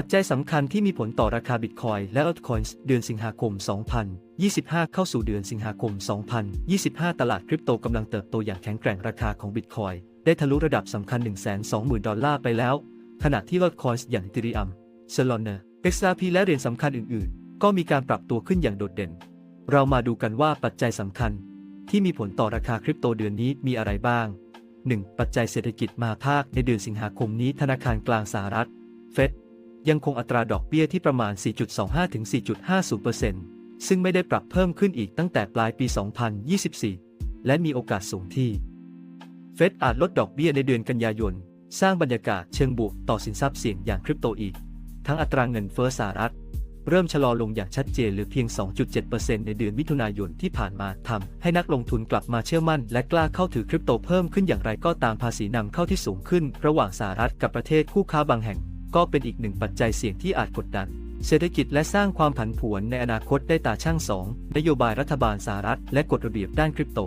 ปัจจัยสำคัญที่มีผลต่อราคาบิตคอยและ altcoins เดือนสิงหาคม 2025 เข้าสู่เดือนสิงหาคม 2025 ตลาดคริปโตกำลังเติบโตอย่างแข็งแกร่งราคาของบิตคอยได้ทะลุระดับสำคัญ 120,000 ดอลลาร์ไปแล้ว ขณะที่ altcoins อย่าง Ethereum Solana XRP และเหรียญสำคัญอื่น ๆ ก็มีการปรับตัวขึ้นอย่างโดดเด่น เรามาดูกันว่าปัจจัยสำคัญ ที่มีผลต่อราคาคริปโตเดือนนี้มีอะไรบ้าง 1. ปัจจัยเศรษฐกิจมาภาคในเดือนสิงหาคมนี้ธนาคารกลางสหรัฐ เฟด ยังคงอัตราดอกเบี้ยที่ประมาณ 4.25 ถึง 4.50%ซึ่งไม่ได้ปรับเพิ่มขึ้นอีกตั้งแต่ปลายปี 2024 และมีโอกาสสูงที่ เฟดอาจลดดอกเบี้ยในเดือนกันยายน สร้างบรรยากาศเชิงบวกต่อสินทรัพย์เสี่ยงอย่างคริปโตอีก ทั้งอัตราเงินเฟ้อสหรัฐ เริ่มชะลอลงอย่างชัดเจนหรือเพียง 2.7%ในเดือนมิถุนายนที่ผ่านมาทำให้นักลงทุนกลับมาเชื่อมั่น และกล้าเข้าถือคริปโตเพิ่มขึ้นอย่างไรก็ตามภาษีนำเข้าที่สูงขึ้น ระหว่างสหรัฐกับประเทศคู่ค้าบางแห่ง ก็เป็นอีกหนึ่งปัจจัยเสี่ยงที่อาจกดดัน เศรษฐกิจและสร้างความผันผวนในอนาคตได้ตาช่างสองนโยบายรัฐบาลสหรัฐ และกฎระเบียบด้านคริปโต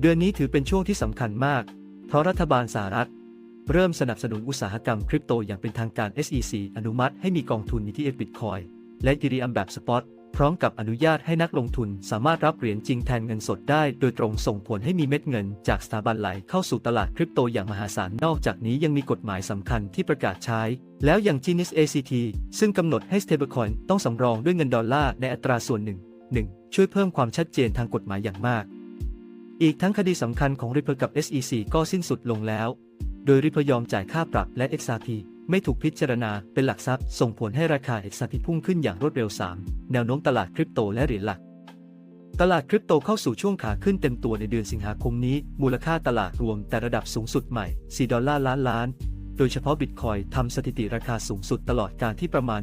เดือนนี้ถือเป็นช่วงที่สำคัญมาก เพราะรัฐบาลสหรัฐ เริ่มสนับสนุนอุตสาหกรรมคริปโตอย่างเป็นทางการ SEC อนุมัติให้มีกองทุน ETF Bitcoin และ Ethereum แบบสปอต พร้อมกับอนุญาตให้นักลงทุนสามารถรับเหรียญจริงแทนเงินสดได้ โดยตรงส่งผลให้มีเม็ดเงิน จากสถาบันไหลเข้าสู่ตลาดคริปโตอย่างมหาศาล นอกจากนี้ยังมีกฎหมายสำคัญที่ประกาศใช้ แล้วอย่าง Genius ACT ซึ่งกำหนดให้ stablecoin ต้องสำรองด้วยเงินดอลลาร์ในอัตราส่วนหนึ่งหนึ่งช่วยเพิ่มความชัดเจนทางกฎหมายอย่างมาก อีกทั้งคดีสำคัญของ Ripple กับ SEC ก็สิ้นสุดลงแล้ว โดย Ripple ยอมจ่ายค่าปรับและ XRP ไม่ถูกพิจารณาเป็นหลักทรัพย์ ส่งผลให้ราคา XRP พุ่งขึ้นอย่างรวดเร็ว 3 แนวโน้มตลาดคริปโตและเหรียญหลัก ตลาดคริปโตเข้าสู่ช่วงขาขึ้นเต็มตัวในเดือนสิงหาคมนี้ มูลค่าตลาดรวมแต่ระดับสูงสุดใหม่ 4 ดอลลาร์ล้านล้าน โดยเฉพาะบิตคอยทำสถิติราคาสูงสุดตลอดการที่ประมาณ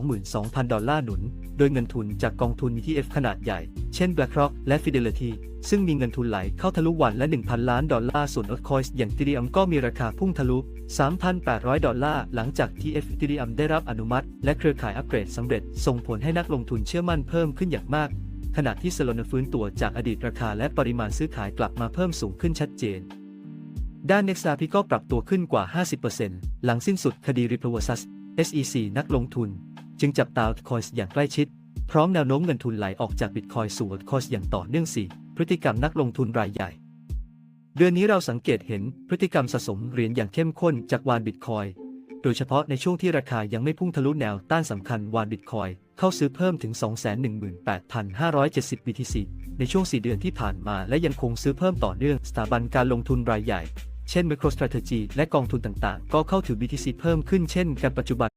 122,000 ดอลลาร์หนุน โดยเงินทุนจากกองทุน ETF ขนาดใหญ่ เช่น BlackRock และ Fidelity ซึ่งมีเงินทุนไหลเข้าทะลุวันละ 1,000 ล้านดอลลาร์ ส่วน a l t c o i n อย่าง Ethereum ก็มีราคาพุ่งทะลุ 3,800 ดอลลาร์ หลังจากที่ Ethereum ได้รับอนุมัติ และเครือข่ายอัปเกรดสำเร็จ ส่งผลให้นักลงทุนเชื่อมั่นเพิ่มขึ้นอย่างมาก ขณะที่ s o l a n ฟื้นตัวจากอดีตราคาและปริมาณซื้อขายกลับมาเพิ่มสูงขึ้นชัดเจน ด้าน Nextr ก็ปรับตัวขึ้นกว่า 50%หลังสิ้นสุดคดี Ripple vs SEC นักลงทุน จึงจับตา Altcoins อย่างใกล้ชิด พร้อมแนวโน้มเงินทุนไหลออกจาก Bitcoin สู่ Altcoins อย่างต่อเนื่อง4พฤติกรรมนักลงทุนรายใหญ่ เดือนนี้เราสังเกตเห็นพฤติกรรมสะสมเหรียญอย่างเข้มข้นจากวาน Bitcoin โดยเฉพาะในช่วงที่ราคายังไม่พุ่งทะลุแนวต้านสำคัญวาน Bitcoin เข้าซื้อเพิ่มถึง 218,570 BTC ในช่วง 4 เดือนที่ผ่านมาและยังคงซื้อเพิ่มต่อเนื่องสถาบันการลงทุนรายใหญ่ เช่น MicroStrategy และกองทุนต่างๆ ก็เข้าถือ BTC เพิ่มขึ้นเช่นกันปัจจุบัน